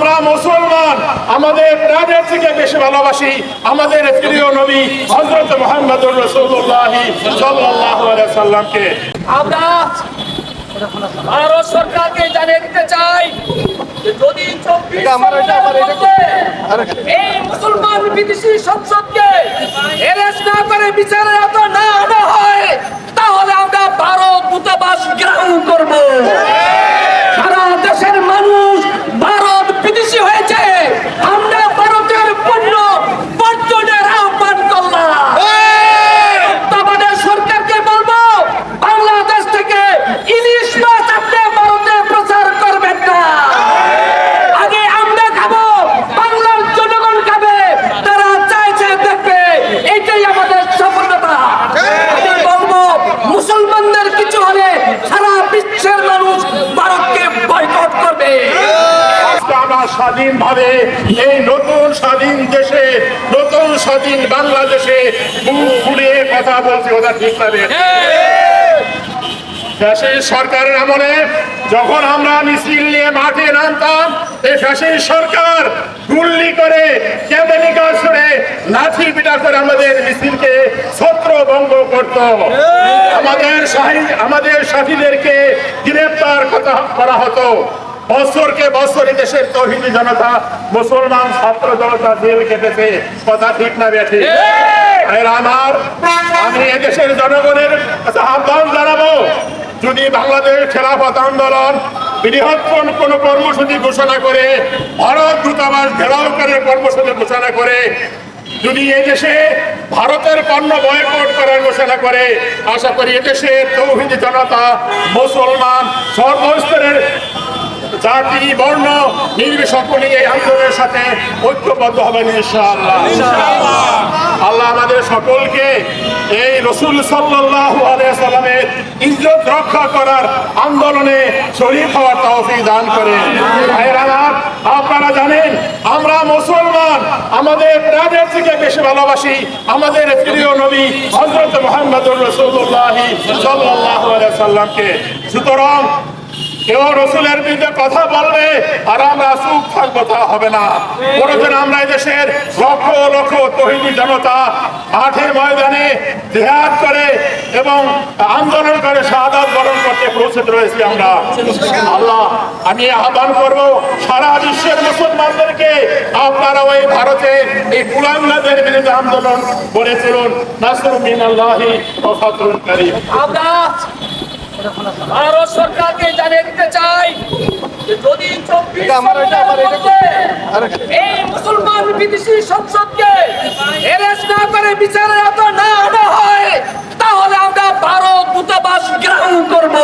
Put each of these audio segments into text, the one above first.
আমরা মুসলমান আমাদের প্রাণের থেকে বেশি ভালোবাসি আমাদের প্রিয় নবী হজরত মোহাম্মদুর রসুল্লাহ সাল্লাহ সাল্লামকে আমরা ভারত সরকারকে জানিয়ে দিতে চাই যে যদি চব্বিশ এই মুসলমান বিদেশি সংসদকে এরেস্ট না করে বিচারের এত না আনা হয় তাহলে আমরা ভারত দূতাবাস গ্রহণ করব সারা দেশের মানুষ ভারত বিদেশি হয়েছে আমরা ভারতের পণ্য বর্জনের আহ্বান করলাম আমাদের সরকারকে বলব বাংলাদেশ থেকে ইলিশ মাছ আপনি ভারতে প্রচার করবেন না আগে আমরা খাব বাংলার জনগণ খাবে তারা চাইছে দেখবে এটাই আমাদের সফলতা আমি বলব মুসলমানদের কিছু হলে সারা বিশ্বের মানুষ ভারতকে বয়কট করবে আজকে আমরা স্বাধীনভাবে এই নতুন স্বাধীন দেশে, নতুন স্বাধীন বাংলাদেশে মুখ খুলে কথা বলছি ওটা ঠিক লাগে ফ্যাসিস্ট সরকারের আমলে যখন আমরা মিছিল নিয়ে মাঠে নামতাম, এই ফ্যাসিস্ট সরকার গুল্লি করে কেমেনিকা ছড়ে লাঠি পিটা করে আমাদের মিছিলকে ছত্রভঙ্গ করত। আমাদের আমাদের সাথীদেরকে গ্রেপ্তার কথা- করা হতো। বছরকে বছর দেশের তহিদি জনতা মুসলমান ছাত্র জনতা জেল কেটেছে কথা ঠিক না বেঠি? আমার আমি এদেশের জনগণের কাছে আহ্বান জানাব যদি বাংলাদেশ খেলাফত আন্দোলন বৃহত্তম কোন কর্মসূচি ঘোষণা করে ভারত দূতাবাস ঘেরাও করে কর্মসূচি ঘোষণা করে যদি এদেশে ভারতের পণ্য বয়কট করার ঘোষণা করে আশা করি এদেশের তৌহিদি জনতা মুসলমান সর্বস্তরের জাতি বর্ণ নির্বিশেষে সকলে এই আন্দোলনের সাথে ঐক্যবদ্ধ হবেন ইনশাআল্লাহ। আল্লাহ আমাদের সকলকে এই রসুল সাল্লামের ইজ্জত রক্ষা করার আন্দোলনে শরীর হওয়ার তৌফিক দান করেন। আপনারা জানেন আমরা মুসলমান আমাদের প্রাণের থেকে বেশি ভালোবাসি আমাদের প্রিয় নবী হযরত মুহাম্মদুর রাসূলুল্লাহ সাল্লাল্লাহু আলাইহি সাল্লামকে সুতরাং কেউ রসুলের বিরুদ্ধে কথা বলবে আর আমরা চুপ থাকব, তা হবে না। কোনোদিন আমরা দেশের লক্ষ লক্ষ তহিদি জনতা মাঠে ময়দানে জেহাদ করে এবং আন্দোলন করে শাহাদাত বরণ করতে প্রস্তুত রয়েছি আমরা। আল্লাহ, আমি আহ্বান করব, সারা বিশ্বের মুসলমানদেরকে আপনারা ওই ভারতে এই কুলাঙ্গাদের বিরুদ্ধে আন্দোলন করে চলুন ফাতহুল কারীম। আমরা ভারত সরকারকে জানিয়ে দিতে চাই যে যদি চব্বিশ সালের মধ্যে এই মুসলমান বিদেশি সংসদকে এরেস্ট না করে বিচারের এত না আনা হয়, তাহলে আমরা ভারত দূতাবাস গ্রহণ করব।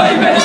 Amen.